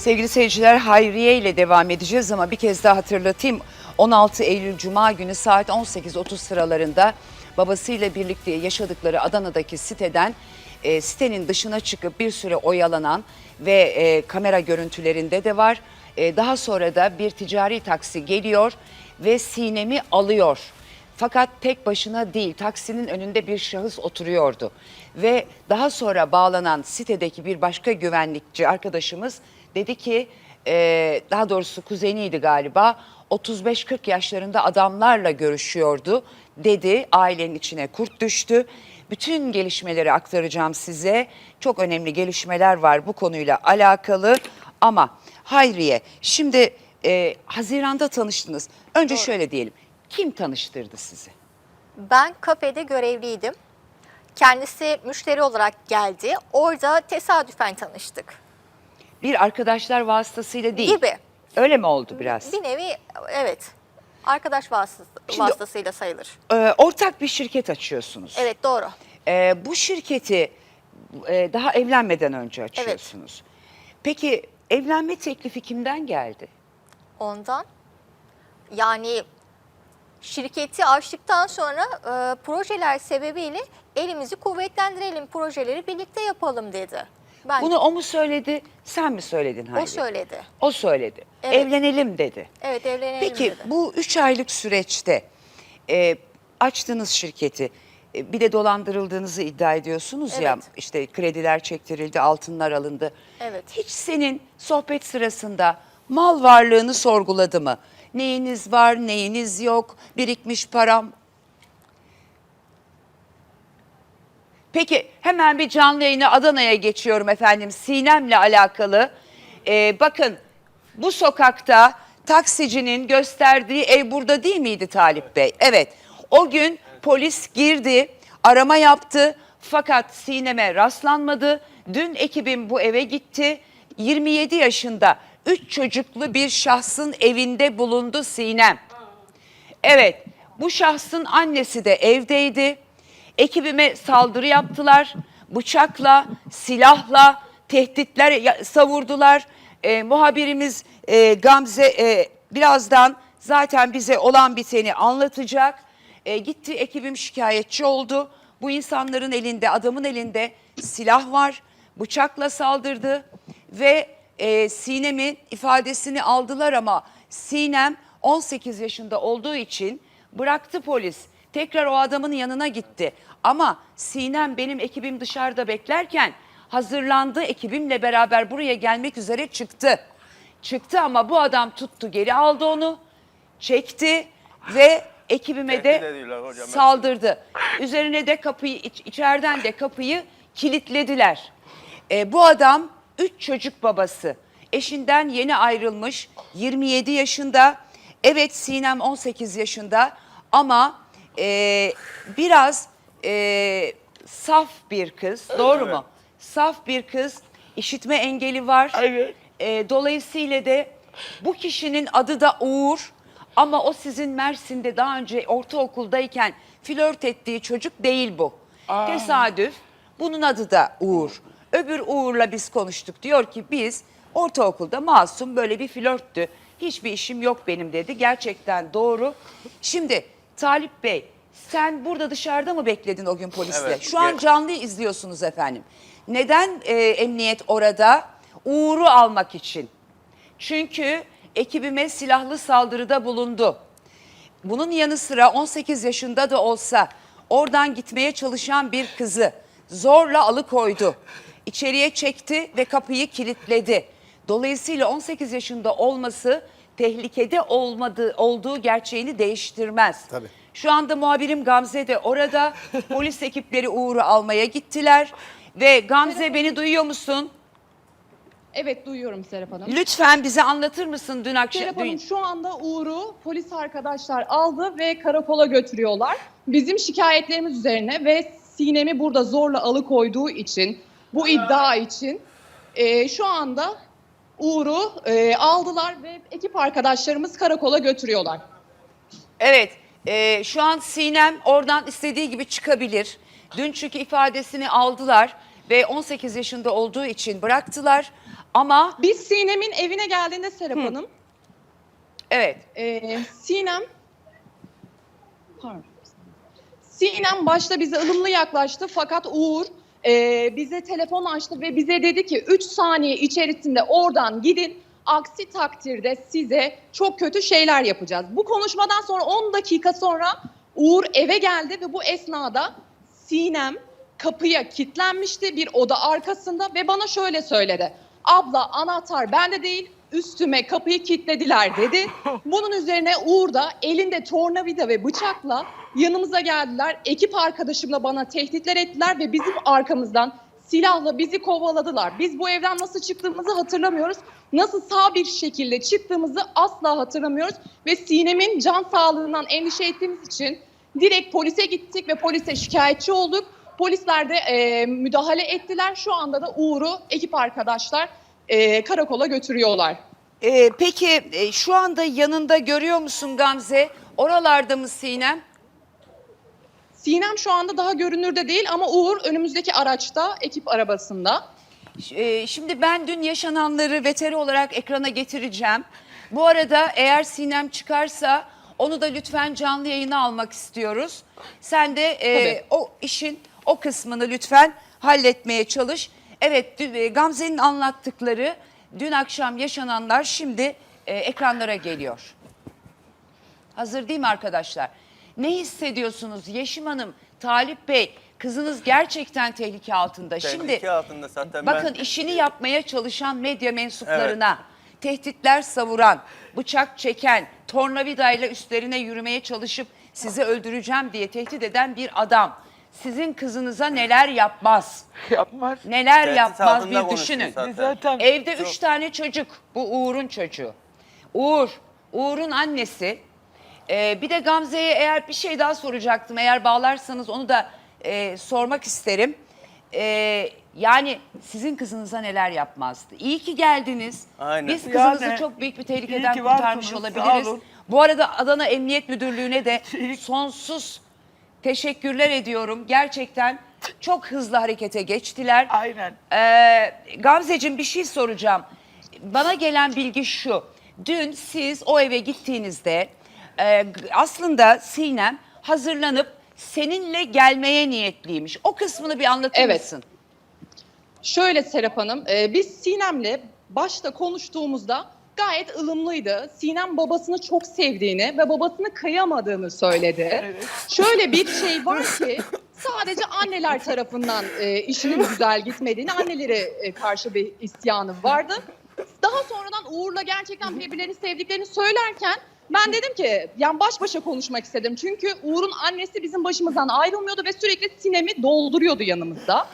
Sevgili seyirciler Hayriye ile devam edeceğiz ama bir kez daha hatırlatayım. 16 Eylül Cuma günü saat 18.30 sıralarında babasıyla birlikte yaşadıkları Adana'daki siteden e, sitenin dışına çıkıp bir süre oyalanan ve e, kamera görüntülerinde de var. E, daha sonra da bir ticari taksi geliyor ve Sinem'i alıyor. Fakat tek başına değil taksinin önünde bir şahıs oturuyordu. Ve daha sonra bağlanan sitedeki bir başka güvenlikçi arkadaşımız dedi ki e, daha doğrusu kuzeniydi galiba 35-40 yaşlarında adamlarla görüşüyordu dedi. Ailenin içine kurt düştü. Bütün gelişmeleri aktaracağım size. Çok önemli gelişmeler var bu konuyla alakalı ama Hayriye şimdi e, Haziran'da tanıştınız. Önce şöyle diyelim. Kim tanıştırdı sizi? Ben kafede görevliydim. Kendisi müşteri olarak geldi. Orada tesadüfen tanıştık. Bir arkadaşlar vasıtasıyla değil. Gibi. Öyle mi oldu biraz? Bir nevi evet. Arkadaş vasıtası, Şimdi- vasıtasıyla sayılır. Ee, ortak bir şirket açıyorsunuz. Evet doğru. Ee, bu şirketi e, daha evlenmeden önce açıyorsunuz. Peki evlenme teklifi kimden geldi? Ondan yani şirketi açtıktan sonra e, projeler sebebiyle elimizi kuvvetlendirelim, projeleri birlikte yapalım dedi. Ben Bunu o mu söyledi, sen mi söyledin Hayri? o söyledi. O söyledi. Evet. Evlenelim dedi. Evet evlenelim Peki dedi. bu üç aylık süreçte e, açtığınız şirketi e, bir de dolandırıldığınızı iddia ediyorsunuz ya Evet. işte krediler çektirildi, altınlar alındı. Evet. Hiç senin sohbet sırasında mal varlığını sorguladı mı? Neyiniz var, neyiniz yok, birikmiş param. Peki hemen bir canlı yayına Adana'ya geçiyorum efendim Sinem'le alakalı. Ee, bakın bu sokakta taksicinin gösterdiği ev burada değil miydi Talip Bey? Evet o gün polis girdi arama yaptı fakat Sinem'e rastlanmadı. Dün ekibim bu eve gitti 27 yaşında 3 çocuklu bir şahsın evinde bulundu Sinem. Evet, bu şahsın annesi de evdeydi. Ekibime saldırı yaptılar. Bıçakla, silahla tehditler savurdular. Ee, muhabirimiz e, Gamze e, birazdan zaten bize olan biteni anlatacak. E, gitti ekibim şikayetçi oldu. Bu insanların elinde, adamın elinde silah var. Bıçakla saldırdı ve e, Sinem'in ifadesini aldılar ama Sinem 18 yaşında olduğu için bıraktı polis. Tekrar o adamın yanına gitti. Ama Sinem benim ekibim dışarıda beklerken hazırlandı ekibimle beraber buraya gelmek üzere çıktı. Çıktı ama bu adam tuttu geri aldı onu çekti ve ekibime Tehdit de ediyorlar hocam. saldırdı. Üzerine de kapıyı iç- içeriden de kapıyı kilitlediler. E, bu adam üç çocuk babası. Eşinden yeni ayrılmış 27 yaşında. Evet Sinem 18 yaşında ama e, biraz e, saf bir kız. Doğru mu? Saf bir kız. işitme engeli var. Evet. E, dolayısıyla da bu kişinin adı da Uğur ama o sizin Mersin'de daha önce ortaokuldayken flört ettiği çocuk değil bu. Tesadüf. Bunun adı da Uğur. Öbür Uğur'la biz konuştuk. Diyor ki biz ortaokulda masum böyle bir flörttü. Hiçbir işim yok benim dedi. Gerçekten doğru. Şimdi Talip Bey sen burada dışarıda mı bekledin o gün polisle? Evet, Şu an ge- canlı izliyorsunuz efendim. Neden e, emniyet orada? Uğur'u almak için. Çünkü ekibime silahlı saldırıda bulundu. Bunun yanı sıra 18 yaşında da olsa oradan gitmeye çalışan bir kızı zorla alıkoydu. İçeriye çekti ve kapıyı kilitledi. Dolayısıyla 18 yaşında olması tehlikede olmadığı olduğu gerçeğini değiştirmez. Tabii. Şu anda muhabirim Gamze de orada. Polis ekipleri Uğur'u almaya gittiler. Ve Gamze beni duyuyor musun? Evet duyuyorum Serap Hanım. Lütfen bize anlatır mısın dün akşam? Serap dün- Hanım şu anda Uğur'u polis arkadaşlar aldı ve karakola götürüyorlar. Bizim şikayetlerimiz üzerine ve Sinem'i burada zorla alıkoyduğu için, bu iddia için e, şu anda Uğur'u e, aldılar ve ekip arkadaşlarımız karakola götürüyorlar. Evet, e, şu an Sinem oradan istediği gibi çıkabilir. Dün çünkü ifadesini aldılar. ve 18 yaşında olduğu için bıraktılar. Ama Biz Sinem'in evine geldiğinde Serap Hanım, evet e, Sinem pardon. Sinem başta bize ılımlı yaklaştı fakat Uğur e, bize telefon açtı ve bize dedi ki 3 saniye içerisinde oradan gidin. Aksi takdirde size çok kötü şeyler yapacağız. Bu konuşmadan sonra 10 dakika sonra Uğur eve geldi ve bu esnada Sinem kapıya kilitlenmişti bir oda arkasında ve bana şöyle söyledi. Abla anahtar bende değil üstüme kapıyı kilitlediler dedi. Bunun üzerine Uğur da elinde tornavida ve bıçakla yanımıza geldiler. Ekip arkadaşımla bana tehditler ettiler ve bizim arkamızdan silahla bizi kovaladılar. Biz bu evden nasıl çıktığımızı hatırlamıyoruz. Nasıl sağ bir şekilde çıktığımızı asla hatırlamıyoruz. Ve Sinem'in can sağlığından endişe ettiğimiz için direkt polise gittik ve polise şikayetçi olduk. Polisler de e, müdahale ettiler. Şu anda da Uğur'u ekip arkadaşlar e, karakola götürüyorlar. Ee, peki e, şu anda yanında görüyor musun Gamze? Oralarda mı Sinem? Sinem şu anda daha görünürde değil ama Uğur önümüzdeki araçta, ekip arabasında. Ee, Şimdi ben dün yaşananları veteri olarak ekrana getireceğim. Bu arada eğer Sinem çıkarsa onu da lütfen canlı yayına almak istiyoruz. Sen de e, Tabii. o işin o kısmını lütfen halletmeye çalış. Evet e, Gamze'nin anlattıkları dün akşam yaşananlar şimdi e, ekranlara geliyor. Hazır değil mi arkadaşlar? Ne hissediyorsunuz Yeşim Hanım, Talip Bey? Kızınız gerçekten tehlike altında. Tehlike Şimdi altında zaten bakın ben- işini yapmaya çalışan medya mensuplarına tehditler savuran, bıçak çeken, tornavidayla üstlerine yürümeye çalışıp sizi öldüreceğim diye tehdit eden bir adam. Sizin kızınıza neler yapmaz? Yapmaz. Neler Tehdit yapmaz altında bir konuşuyor düşünün. zaten. Zaten Evde Çok- üç tane çocuk. Bu Uğur'un çocuğu. Uğur, Uğur'un annesi. Ee, bir de Gamze'ye eğer bir şey daha soracaktım. Eğer bağlarsanız onu da e, sormak isterim. Ee, yani sizin kızınıza neler yapmazdı? İyi ki geldiniz. Aynen. Biz kızımızı Yani, çok büyük bir iyi tehlikeden ki kurtarmış varsınız, sağ olabiliriz. olun. Bu arada Adana Emniyet Müdürlüğü'ne de sonsuz teşekkürler ediyorum. Gerçekten çok hızlı harekete geçtiler. Aynen. Ee, Gamzeciğim bir şey soracağım. Bana gelen bilgi şu. Dün siz o eve gittiğinizde e, aslında Sinem hazırlanıp seninle gelmeye niyetliymiş. O kısmını bir anlatır Evet. mısın? Şöyle Serap Hanım, e, biz Sinem'le başta konuştuğumuzda gayet ılımlıydı. Sinem babasını çok sevdiğini ve babasını kıyamadığını söyledi. Şöyle bir şey var ki sadece anneler tarafından e, işinin güzel gitmediğini, annelere e, karşı bir isyanı vardı. Daha sonradan Uğur'la gerçekten birbirlerini sevdiklerini söylerken ben dedim ki yani baş başa konuşmak istedim. Çünkü Uğur'un annesi bizim başımızdan ayrılmıyordu ve sürekli Sinem'i dolduruyordu yanımızda.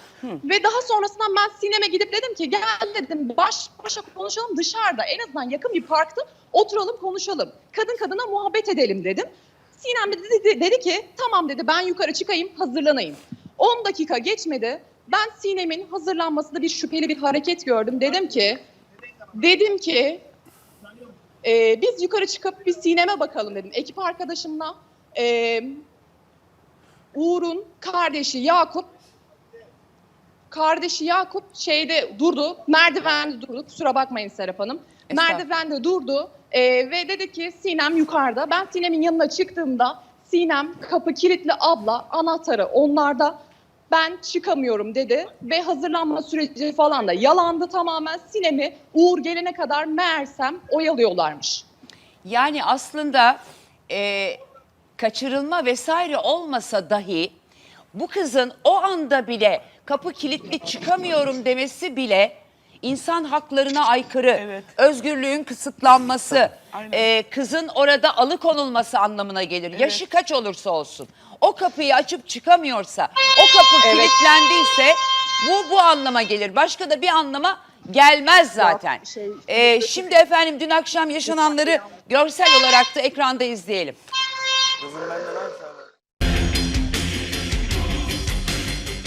Ve daha sonrasında ben Sinem'e gidip dedim ki gel dedim baş başa konuşalım dışarıda en azından yakın bir parkta oturalım konuşalım. Kadın kadına muhabbet edelim dedim. Sinem de dedi, dedi ki tamam dedi ben yukarı çıkayım hazırlanayım. 10 dakika geçmedi ben Sinem'in hazırlanmasında bir şüpheli bir hareket gördüm. Dedim ki dedim ki e, biz yukarı çıkıp bir Sinem'e bakalım dedim. Ekip arkadaşımla e, Uğur'un kardeşi Yakup kardeşi Yakup şeyde durdu. Merdivende durdu. Kusura bakmayın Serap Hanım. Merdivende durdu e, ve dedi ki Sinem yukarıda. Ben Sinem'in yanına çıktığımda Sinem kapı kilitli abla anahtarı onlarda. Ben çıkamıyorum dedi ve hazırlanma süreci falan da yalandı tamamen. Sinem'i Uğur gelene kadar meğersem oyalıyorlarmış. Yani aslında e, kaçırılma vesaire olmasa dahi bu kızın o anda bile kapı kilitli çıkamıyorum demesi bile insan haklarına aykırı, Evet. özgürlüğün kısıtlanması, Aynen. e, kızın orada alıkonulması anlamına gelir. Yaşı kaç olursa olsun. O kapıyı açıp çıkamıyorsa, o kapı Evet. kilitlendiyse bu bu anlama gelir. Başka da bir anlama gelmez zaten. şey- Ee, şimdi efendim dün akşam yaşananları görsel olarak da ekranda izleyelim.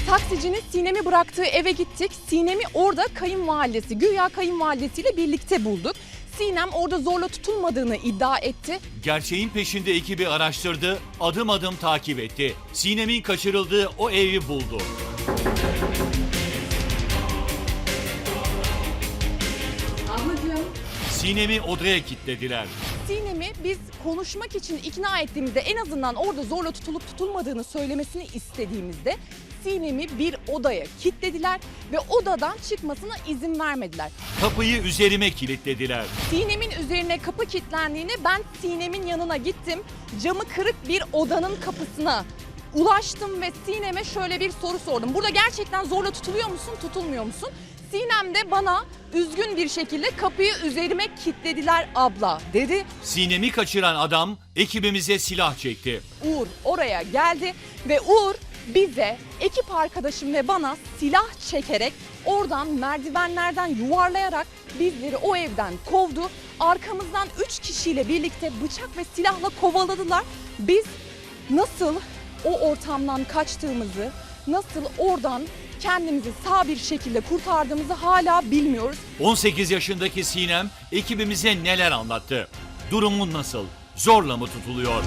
Taksicinin Sinem'i bıraktığı eve gittik. Sinem'i orada kayınvalidesi, güya kayınvalidesiyle birlikte bulduk. Sinem orada zorla tutulmadığını iddia etti. Gerçeğin peşinde ekibi araştırdı, adım adım takip etti. Sinem'in kaçırıldığı o evi buldu. Sinem'i odaya kilitlediler. Sinem'i biz konuşmak için ikna ettiğimizde en azından orada zorla tutulup tutulmadığını söylemesini istediğimizde Sinem'i bir odaya kilitlediler ve odadan çıkmasına izin vermediler. Kapıyı üzerime kilitlediler. Sinem'in üzerine kapı kilitlendiğinde ben Sinem'in yanına gittim. Camı kırık bir odanın kapısına ulaştım ve Sinem'e şöyle bir soru sordum. Burada gerçekten zorla tutuluyor musun, tutulmuyor musun? Sinem de bana üzgün bir şekilde kapıyı üzerime kilitlediler abla dedi. Sinem'i kaçıran adam ekibimize silah çekti. Uğur oraya geldi ve Uğur bize, ekip arkadaşım ve bana silah çekerek oradan merdivenlerden yuvarlayarak bizleri o evden kovdu. Arkamızdan 3 kişiyle birlikte bıçak ve silahla kovaladılar. Biz nasıl o ortamdan kaçtığımızı, nasıl oradan kendimizi sağ bir şekilde kurtardığımızı hala bilmiyoruz. 18 yaşındaki Sinem ekibimize neler anlattı? Durumu nasıl? Zorla mı tutuluyor?